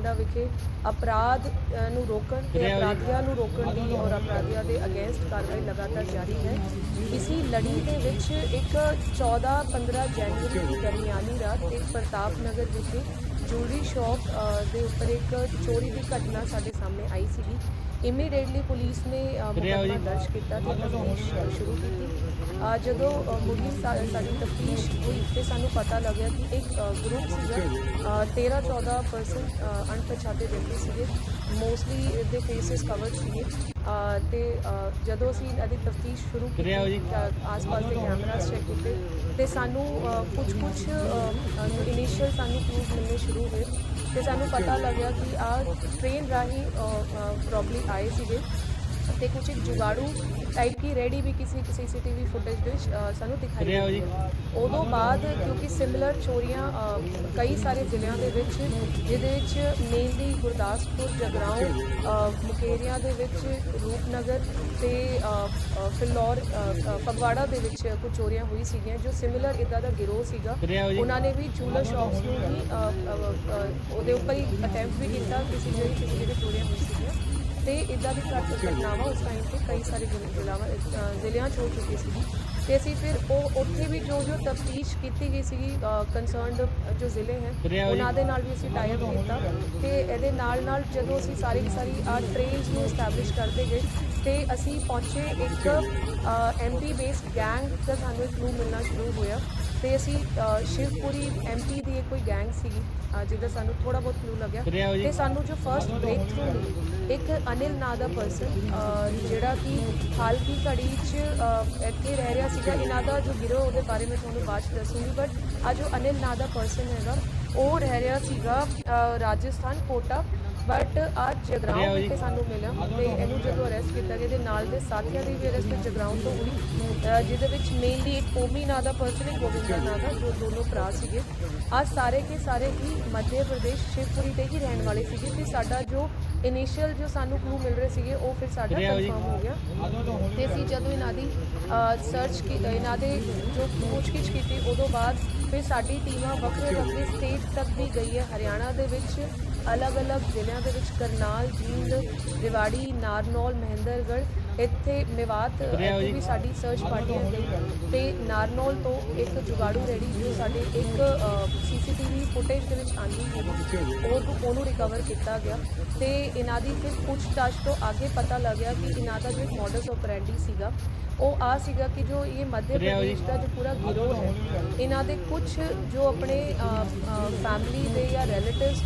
ਬਠਿੰਡਾ ਵਿਖੇ ਅਪਰਾਧ ਅ, ਨੂੰ ਰੋਕਣ ਤੇ ਅਪਰਾਧੀਆਂ ਨੂੰ ਰੋਕਣ ਦੀ ਔਰ ਅਪਰਾਧੀਆਂ ਦੇ ਅਗੇਂਸਟ ਕਾਰਵਾਈ ਲਗਾਤਾਰ ਜਾਰੀ ਹੈ। ਇਸੀ ਲੜੀ ਦੇ ਵਿੱਚ ਇੱਕ 14-15 ਜਨਵਰੀ ਦੀ ਦਰਮਿਆਨੀ ਰਾਤ ਇੱਕ ਪ੍ਰਤਾਪ ਨਗਰ ਵਿਖੇ ਜੁਐਲਰੀ ਸ਼ਾਪ ਅ, ਦੇ ਉੱਪਰ ਇੱਕ ਚੋਰੀ ਦੀ ਘਟਨਾ ਸਾਡੇ ਸਾਹਮਣੇ ਆਈ ਸੀਗੀ। ਇਮੀਡੀਏਟਲੀ ਪੁਲਿਸ ਨੇ ਮੁਕੱਦਮਾ ਦਰਜ ਕੀਤਾ ਤੇ ਤਫਤੀਸ਼ ਸ਼ੁਰੂ ਕੀਤੀ। ਜਦੋਂ ਮੁੱਢਲੀ ਸਾਡੀ ਤਫਤੀਸ਼ ਹੋਈ ਤੇ ਸਾਨੂੰ ਪਤਾ ਲੱਗਿਆ ਕਿ ਇੱਕ ਗਰੁੱਪ ਸੀਗਾ 13-14 ਪਰਸਨ ਅਣਪਛਾਤੇ ਵਿਅਕਤੀ ਸੀਗੇ। ਮੋਸਟਲੀ ਦੇ ਫੇਸਿਸ ਕਵਰਡ ਸੀਗੇ। ਤੇ ਜਦੋਂ ਅਸੀਂ ਇਹਦੀ ਤਫਤੀਸ਼ ਸ਼ੁਰੂ ਕੀਤੀ ਆਸ-ਪਾਸ ਦੇ ਕੈਮਰਾਸ ਚੈੱਕ ਕੀਤੇ ਤੇ ਸਾਨੂੰ ਕੁਝ ਕੁਝ ਇਨੀਸ਼ੀਅਲ ਸਾਨੂੰ ਕਲੂਜ਼ ਮਿਲਣੇ ਸ਼ੁਰੂ ਹੋਏ। ਤੇ ਸਾਨੂੰ ਪਤਾ ਲੱਗਿਆ ਕਿ ਆ ਟ੍ਰੇਨ ਰਾਹੀਂ ਪ੍ਰੋਬਬਲੀ ਆਏ ਸੀਗੇ। ਤੇ ਕੁਝ ਇੱਕ ਜੁਗਾੜੂ ਟਾਈਪ ਕੀ ਰੈਡੀ ਵੀ ਕਿਸੇ ਸੀਸੀਟੀਵੀ ਫੁਟੇਜ ਦੇ ਵਿੱਚ ਸਾਨੂੰ ਦਿਖਾਈ ਦਿੱਤੀ ਉਦੋਂ ਬਾਅਦ ਕਿਉਂਕਿ ਸਿਮਿਲਰ ਚੋਰੀਆਂ ਕਈ ਸਾਰੇ ਜ਼ਿਲ੍ਹਿਆਂ ਦੇ ਵਿੱਚ ਜਿਹਦੇ ਵਿੱਚ ਮੇਨਲੀ ਗੁਰਦਾਸਪੁਰ ਜਗਰਾਉਂ ਮੁਕੇਰੀਆਂ ਦੇ ਵਿੱਚ ਰੂਪਨਗਰ ਤੇ ਫਿਲੌਰ ਫਗਵਾੜਾ ਦੇ ਵਿੱਚ ਕੁਝ ਚੋਰੀਆਂ ਹੋਈ ਸੀਗੀਆਂ ਜੋ ਸਿਮਿਲਰ ਇਦਾਂ ਦਾ ਗਿਰੋਹ ਸੀਗਾ। ਉਹਨਾਂ ਨੇ ਵੀ ਜੂਲਰ ਸ਼ਾਪਸ ਨੂੰ ਅ, ਉਹਦੇ ਉੱਪਰ ਹੀ ਅਟੈਂਪਟ ਵੀ ਕੀਤਾ ਕਿਸੇ ਜਿਹੜੀ ਕਿਸੇ ਜਿਹੜੀ ਚੋਰੀਆਂ ਹੋਈ ਸੀਗੀਆਂ। ਤੇ ਇਦਾਂ ਦੀ ਘਟ- ਘਟਨਾਵਾਂ ਉਸ ਟਾਈਮ ਤੇ ਕਈ ਸਾਰੇ ਜ਼ਿਲ੍ਹੇ- ਜ਼ਿਲ੍ਹਾਵਾਂ ਜ਼ਿਲ੍ਹਿਆਂ 'ਚ ਹੋ ਚੁੱਕੀ ਸੀਗੀ। ਤੇ ਅਸੀਂ ਫਿਰ ਉਹ ਉੱਥੇ ਵੀ ਜੋ ਜੋ ਤਫਤੀਸ਼ ਕੀਤੀ ਗਈ ਸੀਗੀ ਕੰਸਰਨਡ ਜੋ ਜ਼ਿਲ੍ਹੇ ਹੈ ਉਹਨਾਂ ਦੇ ਨਾਲ ਵੀ ਅਸੀਂ ਟਾਈ ਅਪ ਕੀਤਾ। ਤੇ ਇਹਦੇ ਨਾਲ ਨਾਲ ਜਦੋਂ ਅਸੀਂ ਸਾਰੀ ਦੀ ਸਾਰੀ ਆ ਟ੍ਰੇਨਸ ਨੂੰ ਐਸਟੈਬਲਿਸ਼ ਕਰਦੇ ਗਏ ਤੇ ਅਸੀਂ ਪਹੁੰਚੇ ਇੱਕ ਐਮਪੀ ਬੇਸਡ ਗੈਂਗ ਦਾ ਸਾਨੂੰ ਇੱਕ ਕਲੂ ਮਿਲਣਾ ਸ਼ੁਰੂ ਹੋਇਆ। ਤੇ ਅਸੀਂ ਅ, ਸ਼ਿਵਪੁਰੀ ਐਮਪੀ ਦੀ ਇੱਕ ਕੋਈ ਗੈਂਗ ਸੀਗੀ ਅ, ਜਿਹਦਾ ਸਾਨੂੰ ਥੋੜਾ ਬਹੁਤ ਕਲੂ ਲੱਗਿਆ। ਤੇ ਸਾਨੂੰ ਜੋ ਫਰਸਟ ਬ੍ਰੇਕ ਥਰੂ ਮਿਲੀ ਇੱਕ ਅਨਿਲ ਨਾਂ ਦਾ ਪਰਸਨ ਜਿਹੜਾ ਕਿ ਹਾਲ ਦੀ ਘੜੀ 'ਚ ਅ, ਇੱਥੇ ਰਹਿ ਰਿਹਾ ਸੀਗਾ। ਇਹਨਾਂ ਦਾ ਜੋ ਗਿਰੋਹ ਉਹਦੇ ਬਾਰੇ ਮੈਂ ਤੁਹਾਨੂੰ ਬਾਅਦ 'ਚ ਦੱਸੂਗੀ ਬਟ ਆ ਜੋ ਅਨਿਲ ਨਾਂ ਦਾ ਪਰਸਨ ਹੈਗਾ ਉਹ ਰਹਿ ਰਿਹਾ ਸੀਗਾ ਅ, ਰਾਜਸਥਾਨ ਕੋਟਾ। ਬਟ ਅੱਜ ਜਗਰਾਉਂ ਵਿਖੇ ਸਾਨੂੰ ਮਿਲਿਆ ਤੇ ਇਹਨੂੰ ਜਦੋਂ ਅਰੈਸਟ ਕੀਤਾ ਗਿਆ ਤੇ ਨਾਲ ਦੇ ਸਾਥੀਆਂ ਦੀ ਵੀ ਅਰੈਸਟ ਜਗਰਾਉਂ ਤੋਂ ਹੋਈ। ਜਿਹਦੇ ਵਿੱਚ ਮੇਨਲੀ ਇੱਕ ਓਮੀ ਨਾਂ ਦਾ ਪਰਸਨ ਇੱਕ ਗੋਬਿੰਦਾ ਨਾਂ ਦਾ ਜੋ ਦੋਨੋਂ ਭਰਾ ਸੀਗੇ। ਆ ਸਾਰੇ ਕੇ ਸਾਰੇ ਹੀ ਮੱਧ ਪ੍ਰਦੇਸ਼ ਸ਼ਿਵਪੁਰੀ ਦੇ ਹੀ ਰਹਿਣ ਵਾਲੇ ਸੀਗੇ ਤੇ ਸਾਡਾ ਜੋ ਇਨੀਸ਼ੀਅਲ ਜੋ ਸਾਨੂੰ ਕਲੂ ਮਿਲ ਰਹੇ ਸੀਗੇ ਉਹ ਫਿਰ ਸਾਡਾ ਕਨਫਰਮ ਹੋ ਗਿਆ। ਤੇ ਅਸੀਂ ਜਦੋਂ ਇਹਨਾਂ ਦੀ ਸਰਚ ਕੀ ਇਹਨਾਂ ਦੇ ਜੋ ਪੁੱਛਗਿੱਛ ਕੀਤੀ ਉਦੋਂ ਬਾਅਦ ਫਿਰ ਸਾਡੀ ਟੀਮਾਂ ਵੱਖਰੇ ਵੱਖਰੇ ਸਟੇਟ ਤੱਕ ਵੀ ਗਈ ਹੈ। ਹਰਿਆਣਾ ਦੇ ਵਿੱਚ ਅਲੱਗ-ਅਲੱਗ ਜ਼ਿਲ੍ਹਿਆਂ ਦੇ ਵਿੱਚ ਕਰਨਾਲ ਜੀਂਦ ਰਿਵਾੜੀ ਨਾਰਨੌਲ ਮਹਿੰਦਰਗੜ੍ਹ ਇੱਥੇ ਮੇਵਾਤ ਇੱਥੇ ਵੀ ਸਾਡੀ ਸਰਚ ਪਾਰਟੀਆਂ ਗਈ ਤੇ ਨਾਰਨੌਲ ਤੋਂ ਇੱਕ ਜੁਗਾੜੂ ਰੈਡੀ ਜੋ ਸਾਡੇ ਇੱਕ ਸੀਸੀਟੀਵੀ ਫੁਟੇਜ ਦੇ ਵਿੱਚ ਆਂਦੀ ਹੈ ਉਹ ਉਹਨੂੰ ਰਿਕਵਰ ਕੀਤਾ ਗਿਆ। ਤੇ ਇਹਨਾਂ ਦੀ ਫਿਰ ਪੁੱਛਤਾਛ ਤੋਂ ਅੱਗੇ ਪਤਾ ਲੱਗਿਆ ਕਿ ਇਹਨਾਂ ਦਾ ਜੋ ਮਾਡਸ ਆਪਰੈਂਡੀ ਸੀਗਾ ਉਹ ਆ ਸੀਗਾ ਕਿ ਜੋ ਇਹ ਮੱਧ ਪ੍ਰਦੇਸ਼ ਦਾ ਜੋ ਪੂਰਾ ਗਿਰੋਹ ਹੈ ਇਹਨਾਂ ਦੇ ਕੁਝ ਜੋ ਆਪਣੇ ਫੈਮਿਲੀ ਦੇ ਜਾਂ ਰਿਲੇਟਿਵਸ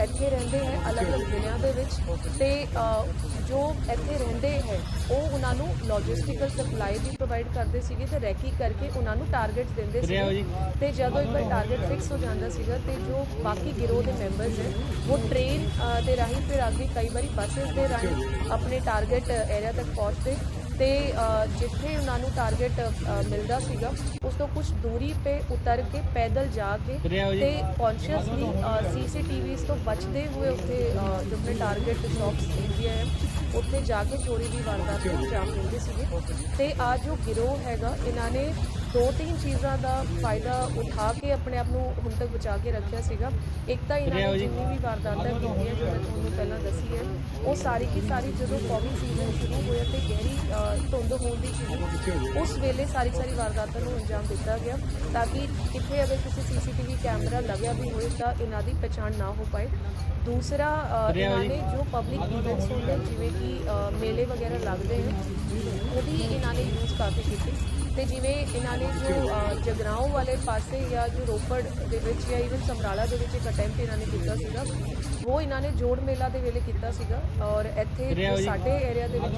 ਇੱਥੇ ਰਹਿੰਦੇ ਹੈ ਅਲੱਗ-ਅਲੱਗ ਜ਼ਿਲ੍ਹਿਆਂ ਦੇ ਵਿੱਚ। ਤੇ ਜੋ ਇੱਥੇ ਰਹਿੰਦੇ ਹੈ ਉਹ ਉਹਨਾਂ ਨੂੰ ਲੌਜਿਸਟਿਕਲ ਸਪਲਾਈ ਵੀ ਪ੍ਰੋਵਾਈਡ ਕਰਦੇ ਸੀਗੇ ਤੇ ਰੈਕੀ ਕਰਕੇ ਉਹਨਾਂ ਨੂੰ ਟਾਰਗੇਟਸ ਦਿੰਦੇ ਸੀਗੇ। ਤੇ ਜਦੋਂ ਇੱਕ ਵਾਰ ਟਾਰਗੇਟ ਫਿਕਸ ਹੋ ਜਾਂਦਾ ਸੀਗਾ ਤੇ ਜੋ ਬਾਕੀ ਗਿਰੋਹ ਦੇ ਮੈਂਬਰਸ ਹੈ ਉਹ ਟ੍ਰੇਨ ਦੇ ਰਾਹੀਂ ਫਿਰ ਅੱਗੇ ਕਈ ਵਾਰੀ ਬੱਸਸ ਦੇ ਰਾਹੀਂ ਆਪਣੇ ਟਾਰਗੇਟ ਏਰੀਆ ਤੱਕ ਪਹੁੰਚਦੇ ਤੇ ਜਿੱਥੇ ਉਹਨਾਂ ਨੂੰ ਟਾਰਗੇਟ ਮਿਲਦਾ ਸੀਗਾ ਉਸ ਤੋਂ ਕੁਝ ਦੂਰੀ ਤੇ ਉਤਰ ਕੇ ਪੈਦਲ ਜਾ ਕੇ ਤੇ ਕੌਨਸ਼ੀਅਸਲੀ ਸੀਸੀਟੀਵੀਜ਼ ਤੋਂ ਬਚਦੇ ਹੋਏ ਉੱਥੇ ਜੋ ਆਪਣੇ ਟਾਰਗੇਟ ਸ਼ਾਪਸ ਏਰੀਆ ਹੈ ਉੱਥੇ ਜਾ ਕੇ ਚੋਰੀ ਦੀ ਵਾਰਦਾਤ ਨੂੰ ਅੰਜਾਮ ਦਿੰਦੇ ਸੀਗੇ। ਤੇ ਆ ਜੋ ਗਿਰੋਹ ਹੈਗਾ ਇਹਨਾਂ ਨੇ ਦੋ ਤਿੰਨ ਚੀਜ਼ਾਂ ਦਾ ਫਾਇਦਾ ਉਠਾ ਕੇ ਆਪਣੇ ਆਪ ਨੂੰ ਹੁਣ ਤੱਕ ਬਚਾ ਕੇ ਰੱਖਿਆ ਸੀਗਾ। ਇੱਕ ਤਾਂ ਇਹਨਾਂ ਨੇ ਜਿੰਨੀ ਵੀ ਵਾਰਦਾਤਾਂ ਕੀਤੀਆਂ ਜੋ ਮੈਂ ਤੁਹਾਨੂੰ ਪਹਿਲਾਂ ਦੱਸੀ ਹੈ ਉਹ ਸਾਰੀ ਕੀ ਸਾਰੀ ਜਦੋਂ ਕੌਮੀ ਸੀਜ਼ਨ ਸ਼ੁਰੂ ਹੋਇਆ ਤੇ ਗਹਿਰੀ ਧੁੰਦ ਹੋਣ ਦੀ ਸੀਗੀ ਉਸ ਵੇਲੇ ਸਾਰੀ ਸਾਰੀ ਵਾਰਦਾਤਾਂ ਨੂੰ ਅੰਜਾਮ ਦਿੱਤਾ ਗਿਆ ਤਾਂ ਕਿ ਕਿੱਥੇ ਅਗਰ ਕਿਸੇ ਸੀਸੀਟੀਵੀ ਕੈਮਰਾ ਲੱਗਿਆ ਵੀ ਹੋਏ ਤਾਂ ਇਹਨਾਂ ਦੀ ਪਛਾਣ ਨਾ ਹੋ ਪਾਏ। ਦੂਸਰਾ ਇਹਨਾਂ ਨੇ ਜੋ ਪਬਲਿਕ ਇਵੈਂਟਸ ਹੁੰਦੇ ਜਿਵੇਂ ਕਿ ਮੇਲੇ ਵਗੈਰਾ ਲੱਗਦੇ ਹਨ ਉਹਦੀ ਇਹਨਾਂ ਨੇ ਯੂਜ਼ ਕਾਫੀ ਕੀਤੀ। ਤੇ ਜਿਵੇਂ ਇਹਨਾਂ ਨੇ ਜੋ ਅ, ਜਗਰਾਓਂ ਵਾਲੇ ਪਾਸੇ ਜਾਂ ਜੋ ਰੋਪੜ ਦੇ ਵਿੱਚ ਜਾਂ ਇਵਨ ਸਮਰਾਲਾ ਦੇ ਵਿੱਚ ਇੱਕ ਅਟੈਂਪਟ ਇਹਨਾਂ ਨੇ ਕੀਤਾ ਸੀਗਾ। ਉਹ ਇਹਨਾਂ ਨੇ ਜੋੜ ਮੇਲਾ ਦੇ ਵੇਲੇ ਕੀਤਾ ਸੀਗਾ ਔਰ ਇੱਥੇ ਜੋ? ਸਾਡੇ ਏਰੀਆ ਦੇ ਵਿੱਚ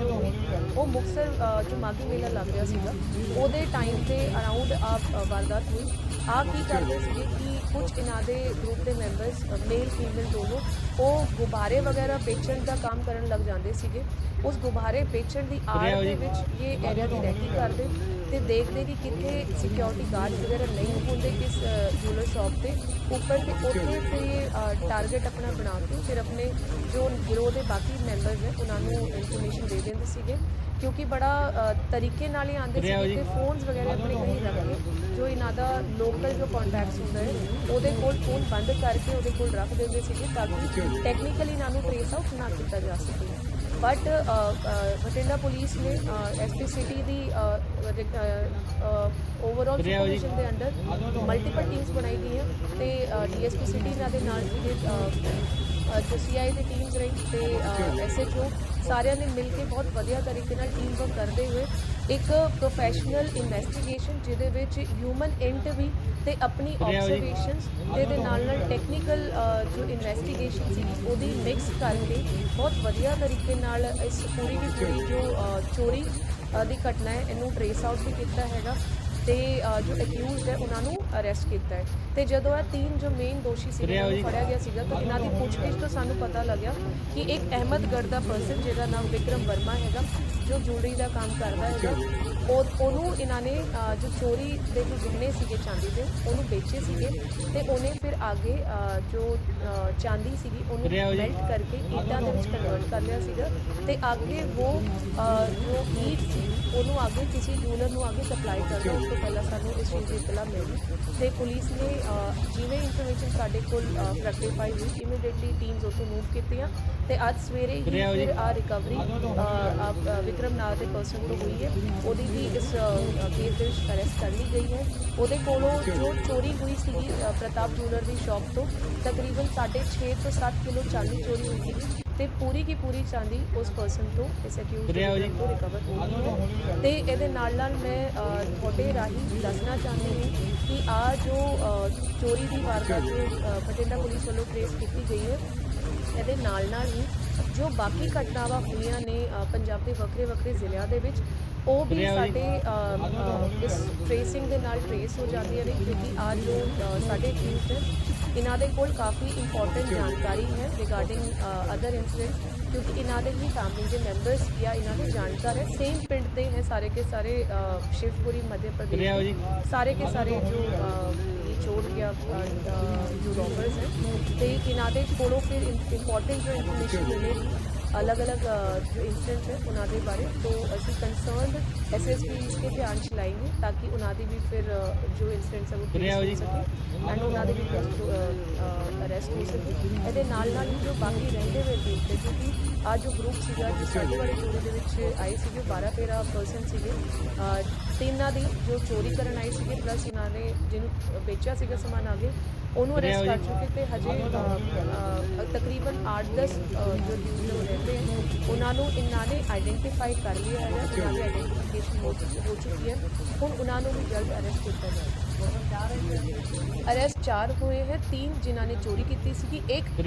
ਉਹ ਮੁਕਸਰ ਜੋ ਮਾਗੀ ਮੇਲਾ ਲੱਗ ਰਿਹਾ ਸੀਗਾ। ਉਹਦੇ ਟਾਈਮ ਤੇ ਅਰਾਊਂਡ ਆ ਅ, ਵਾਰਦਾਤ ਹੋਈ। ਆ ਕੀ ਕਰਦੇ ਸੀਗੇ ਕਿ ਕੁਝ ਇਹਨਾਂ ਦੇ ਗਰੁੱਪ ਦੇ ਮੈਂਬਰਸ ਮੇਲ ਫੀਮੇਲ ਦੋਨੋਂ ਉਹ ਗੁਬਾਰੇ ਵਗੈਰਾ ਵੇਚਣ ਦਾ ਕੰਮ ਕਰਨ ਲੱਗ ਜਾਂਦੇ ਸੀਗੇ। ਉਸ ਗੁਬਾਰੇ ਵੇਚਣ ਦੀ ਆੜ ਦੇ ਵਿੱਚ ਇਹ ਏਰੀਆ ਦੀ ਰੈਕੀ ਕਰਦੇ ਤੇ ਦੇਖਦੇ ਕਿ ਕਿੱਥੇ ਸਿਕਿਉਰਿਟੀ ਗਾਰਡ ਵਗੈਰਾ ਨਹੀਂ ਹੁੰਦੇ ਕਿਸ ਜੂਲਰ ਸ਼ਾਪ ਤੇ। ਉੱਪਰ ਤੇ ਉੱਥੇ ਇਹ ਟਾਰਗੇਟ ਆਪਣਾ ਬਣਾ ਕੇ ਫਿਰ ਆਪਣੇ ਜੋ ਗਿਰੋਹ ਦੇ ਬਾਕੀ ਮੈਂਬਰਸ ਹੈ ਉਹਨਾਂ ਨੂੰ ਇਨਫੋਰਮੇਸ਼ਨ ਦੇ ਦਿੰਦੇ ਸੀਗੇ। ਕਿਉਂਕਿ ਬੜਾ ਤਰੀਕੇ ਨਾਲ ਹੀ ਆਉਂਦੇ ਸੀਗੇ ਤੇ ਫੋਨਸ ਵਗੈਰਾ ਆਪਣੇ ਕਹੀਂ ਰੱਖ ਕੇ ਜੋ ਇਹਨਾਂ ਦਾ ਲੋਕਲ ਜੋ ਕੰਟੈਕਟਸ ਹੁੰਦਾ ਹੈ ਉਹਦੇ ਕੋਲ ਫੋਨ ਬੰਦ ਕਰਕੇ ਉਹਦੇ ਕੋਲ ਰੱਖ ਦਿੰਦੇ ਸੀਗੇ ਤਾਂ ਕਿ ਟੈਕਨੀਕਲੀ ਇਹਨਾਂ ਨੂੰ ਟ੍ਰੇਸ ਆਊਟ ਨਾ ਕੀਤਾ ਜਾ ਸਕੇ। ਬਟ ਬਠਿੰਡਾ ਪੁਲਿਸ ਨੇ ਐਸਪੀ ਸਿਟੀ ਦੀ ਓਵਰਆਲ ਸੁਪਰਵਿਜ਼ਨ ਦੇ ਅੰਡਰ ਮਲਟੀਪਲ ਟੀਮਸ ਬਣਾਈ ਗਈਆਂ ਤੇ ਡੀਐਸਪੀ ਸਿਟੀ ਇਹਨਾਂ ਦੇ ਨਾਲ ਸੀਗੇ ਅਹ, ਜੋ ਸੀਆਈ ਦੀ ਟੀਮਸ ਰਹੀ ਤੇ ਐਸਐਚਓ ਸਾਰਿਆਂ ਨੇ ਮਿਲ ਕੇ ਬਹੁਤ ਵਧੀਆ ਤਰੀਕੇ ਨਾਲ ਟੀਮ ਵਰਕ ਕਰਦੇ ਹੋਏ ਇੱਕ ਪ੍ਰੋਫੈਸ਼ਨਲ ਇਨਵੈਸਟੀਗੇਸ਼ਨ ਜਿਹਦੇ ਵਿੱਚ ਹਿਊਮਨ ਐਂਡ ਵੀ ਤੇ ਆਪਣੀ ਆਬਜ਼ਰਵੇਸ਼ਨਸ ਤੇ ਦੇ ਨਾਲ ਨਾਲ ਟੈਕਨੀਕਲ ਜੋ ਇਨਵੈਸਟੀਗੇਸ਼ਨ ਸੀ ਉਹਦੀ ਮਿਕਸ ਕਰਕੇ ਬਹੁਤ ਵਧੀਆ ਤਰੀਕੇ ਨਾਲ ਇਸ ਪੂਰੀ ਦੀ ਪੂਰੀ ਜੋ ਚੋਰੀ ਦੀ ਘਟਨਾ ਹੈ ਇਹਨੂੰ ਟ੍ਰੇਸ ਆਊਟ ਵੀ ਕੀਤਾ ਹੈਗਾ ਤੇ ਜੋ ਅਕਿਊਜ਼ਡ ਹੈ ਉਹਨਾਂ ਨੂੰ ਅਰੈਸਟ ਕੀਤਾ ਹੈ। ਤੇ ਜਦੋਂ ਇਹ ਤਿੰਨ ਜੋ ਮੇਨ ਦੋਸ਼ੀ ਸੀਗੇ ਇਹਨਾਂ ਨੂੰ ਫੜਿਆ ਗਿਆ ਸੀਗਾ ਤਾਂ ਇਹਨਾਂ ਦੀ ਪੁੱਛਗਿੱਛ ਤੋਂ ਸਾਨੂੰ ਪਤਾ ਲੱਗਿਆ ਕਿ ਇੱਕ ਅਹਿਮਦਗੜ੍ਹ ਦਾ ਪਰਸਨ ਜਿਹਦਾ ਨਾਮ ਵਿਕਰਮ ਵਰਮਾ ਹੈਗਾ ਜੋ ਜੂਲਰੀ ਦਾ ਕੰਮ ਕਰਦਾ ਹੈਗਾ ਉਹ ਉਹਨੂੰ ਇਹਨਾਂ ਨੇ ਜੋ ਚੋਰੀ ਦੇ ਜੋ ਗਹਿਣੇ ਸੀਗੇ ਚਾਂਦੀ ਦੇ ਉਹਨੂੰ ਵੇਚੇ ਸੀਗੇ ਤੇ ਉਹਨੇ ਫਿਰ ਅੱਗੇ ਜੋ ਚਾਂਦੀ ਸੀਗੀ ਉਹਨੂੰ ਮੈਲਟ ਕਰਕੇ ਇੱਟਾਂ ਦੇ ਵਿੱਚ ਕਨਵਰਟ ਕਰ ਲਿਆ ਸੀਗਾ ਤੇ ਅੱਗੇ ਉਹ ਜੋ ਈਟ ਸੀ ਉਹਨੂੰ ਅੱਗੇ ਕਿਸੇ ਜੂਲਰ ਨੂੰ ਅੱਗੇ ਸਪਲਾਈ ਕਰਦਾ ਉਸ ਤੋਂ ਪਹਿਲਾਂ ਸਾਨੂੰ ਇਸ ਚੀਜ਼ ਦੀ ਇਤਲਾ ਮਿਲੀ ਤੇ ਪੁਲਿਸ ਨੇ ਜਿਵੇਂ ਇਨਫੋਰਮੇਸ਼ਨ ਸਾਡੇ ਕੋਲ ਫਰੈਕਟੀਫਾਈ ਹੋਈ ਇਮੀਡੀਏਟਲੀ ਟੀਮਸ ਉੱਥੇ ਮੂਵ ਕੀਤੀਆਂ ਤੇ ਅੱਜ ਸਵੇਰੇ ਹੀ ਫਿਰ ਆ ਰਿਕਵਰੀ ਵਿਕਰਮ ਨਾਂ ਦੇ ਪਰਸਨ ਤੋਂ ਹੋਈ ਹੈ। ਉਹਦੀ ਵੀ ਇਸ ਕੇਸ ਦੇ ਵਿੱਚ ਅਰੈਸਟ ਕਰ ਲਈ ਗਈ ਹੈ। ਉਹਦੇ ਕੋਲੋਂ ਜੋ ਚੋਰੀ ਹੋਈ ਸੀਗੀ ਅ, ਪ੍ਰਤਾਪ ਜੂਲਰ ਦੀ ਸ਼ਾਪ ਤੋਂ ਤਕਰੀਬਨ 6.5 ਤੋਂ 7 ਕਿਲੋ ਚਾਂਦੀ ਚੋਰੀ ਹੋਈ ਸੀਗੀ ਤੇ ਪੂਰੀ ਕੀ ਪੂਰੀ ਚਾਂਦੀ ਉਸ ਪਰਸਨ ਤੋਂ ਇਸ ਅਕਿਊਜ਼ਡ ਤੋਂ ਰਿਕਵਰ ਹੋ ਗਈ ਹੈ। ਤੇ ਇਹਦੇ ਨਾਲ ਨਾਲ ਮੈਂ ਤੁਹਾਡੇ ਰਾਹੀਂ ਦੱਸਣਾ ਚਾਹੁੰਦੀ ਹਾਂ ਕਿ ਆ ਜੋ ਚੋਰੀ ਦੀ ਵਾਰਦਾਤ ਜੋ ਅ, ਬਠਿੰਡਾ ਪੁਲਿਸ ਵੱਲੋਂ ਟ੍ਰੇਸ ਕੀਤੀ ਗਈ ਹੈ ਇਹਦੇ ਨਾਲ ਨਾਲ ਹੀ ਜੋ ਬਾਕੀ ਘਟਨਾਵਾਂ ਹੋਈਆਂ ਨੇ ਪੰਜਾਬ ਦੇ ਵੱਖਰੇ ਵੱਖਰੇ ਜ਼ਿਲ੍ਹਿਆਂ ਦੇ ਵਿੱਚ ਉਹ ਵੀ ਸਾਡੇ ਇਸ ਟ੍ਰੇਸਿੰਗ ਦੇ ਨਾਲ ਟ੍ਰੇਸ ਹੋ ਜਾਂਦੀਆਂ ਨੇ ਕਿਉਂਕਿ ਆ ਜੋ ਸਾਡੇ ਟੀਮਸ ਹੈ ਇਹਨਾਂ ਦੇ ਕੋਲ ਕਾਫੀ ਇੰਪੋਰਟੈਂਟ ਜਾਣਕਾਰੀ ਹੈ ਰਿਗਾਰਡਿੰਗ ਅਦਰ ਇਨਸੀਡੈਂਟਸ ਕਿਉਂਕਿ ਇਹਨਾਂ ਦੇ ਹੀ ਫੈਮਿਲੀ ਦੇ ਮੈਂਬਰਸ ਜਾਂ ਇਹਨਾਂ ਦੇ ਜਾਣਕਾਰ ਹੈ ਸੇਮ ਪਿੰਡ ਦੇ ਹੈ ਸਾਰੇ ਕੇ ਸਾਰੇ ਸ਼ਿਵਪੁਰੀ ਮੱਧ ਪ੍ਰਦੇਸ਼। ਸਾਰੇ ਕੇ ਸਾਰੇ ਜੋ ਅ, ਇਹ ਚੋਰ ਗਿਆ ਜੋ ਰੋਬਰਸ ਹੈ ਤੇ ਇਹਨਾਂ ਦੇ ਕੋਲੋਂ ਫਿਰ ਇੰਪੋਰਟੈਂਟ ਜੋ ਇਨਫੋਰਮੇਸ਼ਨ ਅਲੱਗ-ਅਲੱਗ ਇੰਸੀਡੈਂਟ ਹੈ ਉਹਨਾਂ ਦੇ ਬਾਰੇ। ਤੋਂ ਅਸੀਂ ਕੰਸਰਨਡ ਐਸਐਸਪੀ ਦੇ ਧਿਆਨ ਚ ਤਾਂ ਕਿ ਉਹਨਾਂ ਦੀ ਵੀ ਫਿਰ ਜੋ ਇੰਸੀਡੈਂਟਸ ਹੈ ਉਹ ਹੋ ਸਕੇ। ਐਂਡ ਉਹਨਾਂ ਦੇ ਵੀ ਅਰੈਸਟ ਹੋ ਸਕੇ। ਇਹਦੇ ਨਾਲ ਨਾਲ ਜੋ ਬਾਕੀ ਰਹਿੰਦੇ ਹੋਏ ਵੀ ਕਿਉਂਕਿ ਆ ਜੋ ਗਰੁੱਪ ਸੀਗਾ ਜਿਸ ਵਾਲੇ ਚੋਰੀ ਦੇ ਵਿੱਚ ਆਏ ਸੀਗੇ 12 13 ਪਰਸਨ ਸੀਗੇ ਤਿੰਨਾਂ ਦੀ ਜੋ ਚੋਰੀ ਕਰਨ ਆਏ ਸੀਗੇ ਪਲੱਸ ਇਹਨਾਂ ਨੇ ਜਿਹਨੂੰ ਵੇਚਿਆ ਸੀਗਾ ਸਮਾਨ ਆਗੇ ਉਹਨੂੰ ਅਰੈਸਟ ਕਰ ਚੁੱਕੇ ਤੇ ਹਜੇ ਤਕਰੀਬਨ 8-10 ਜੋ ਡਿਊਜ਼ਰ ਰਹਿੰਦੇ ਹਨ ਉਹਨਾਂ ਨੂੰ ਇਹਨਾਂ ਨੇ ਆਈਡੈਂਟੀਫਾਈ ਕਰ ਲਿਆ ਹੈ ਉਹਨਾਂ ਦੀ ਆਈਡੈਂਟੀਫਿਕੇਸ਼ਨ ਹੋ ਚੁੱਕੀ ਹੋ। ਹੁਣ ਉਹਨਾਂ ਨੂੰ ਵੀ ਜਲਦ ਅਰੈਸਟ ਕੀਤਾ ਜਾਏਗਾ। ਅਰੈਸਟ ਚਾਰ ਹੋਏ ਹੈ ਤਿੰਨ ਜਿਨ੍ਹਾਂ ਨੇ ਚੋਰੀ ਕੀਤੀ ਸੀਗੀ ਇੱਕ